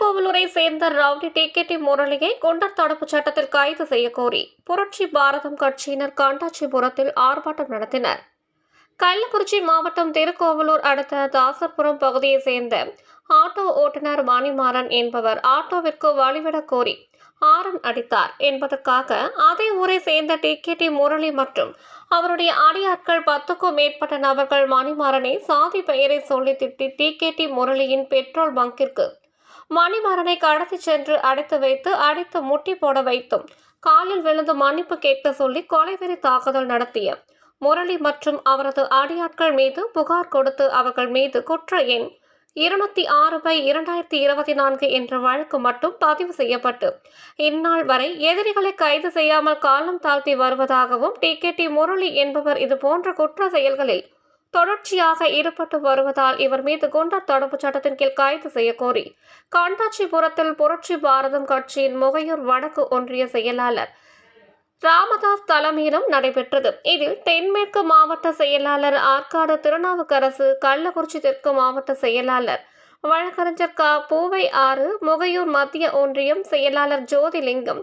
திருக்கோவலூரை சேர்ந்த rowdy T K D முரளியை குண்டர் தடுப்பு சட்டத்தில் கைது செய்ய கோரி புரட்சி பாரதம் கட்சியினர் காண்டாட்சிபுரத்தில் ஆர்ப்பாட்டம் நடத்தினர். கள்ளக்குறிச்சி மாவட்டம் திருக்கோவலூர் அடுத்த தாசர்புரம் பகுதியைச் சேர்ந்த ஆட்டோ ஓட்டுநர் மணிமாறன் என்பவர் ஆட்டோவிற்கு வழிவிடக் கோரி ஆரன் அடித்தார். என்பதற்காக அதே ஊரை சேர்ந்த டி கே டி முரளி மற்றும் அவருடைய அடியாட்கள் பத்துக்கும் மேற்பட்ட நபர்கள் மணிமாறனை சாதி பெயரை சொல்லி திட்டி டி கே டி முரளியின் பெட்ரோல் பங்கிற்கு மணிமாறனை கடத்தி சென்று அடைத்து வைத்து அடித்து முட்டி போட வைத்தும் காலில் விழுந்து மன்னிப்பு கேட்க சொல்லி கொலைவெறி தாக்குதல் நடத்திய முரளி மற்றும் அவரது அடியாட்கள் மீது புகார் கொடுத்து அவர்கள் மீது குற்ற எண் இருநூத்தி ஆறு பை இரண்டாயிரத்தி இருபத்தி நான்கு என்ற வழக்கு மட்டும் பதிவு செய்யப்பட்டு இந்நாள் வரை எதிரிகளை கைது செய்யாமல் காலம் தாழ்த்தி வருவதாகவும் டி கே டி முரளி என்பவர் இது போன்ற குற்ற செயல்களில் தொடர்ச்சியாக ஈடுபட்டு வருவதால் இவர் மீது குண்டர் தடுப்புச் சட்டத்தின் கீழ் கைது செய்யக்கோரி காண்டாட்சிபுரத்தில் புரட்சி பாரதம் கட்சியின் முகையூர் வடக்கு ஒன்றிய செயலாளர் ராமதாஸ் தலைமையிலும் நடைபெற்றது. இதில் தென்மேற்கு மாவட்ட செயலாளர் ஆற்காடு திருநாவுக்கரசு கள்ளக்குறிச்சி தெற்கு மாவட்ட செயலாளர் வழக்கறிஞர் க. பூவை ஆறு முகையூர் மத்திய ஒன்றியம் செயலாளர் ஜோதிலிங்கம்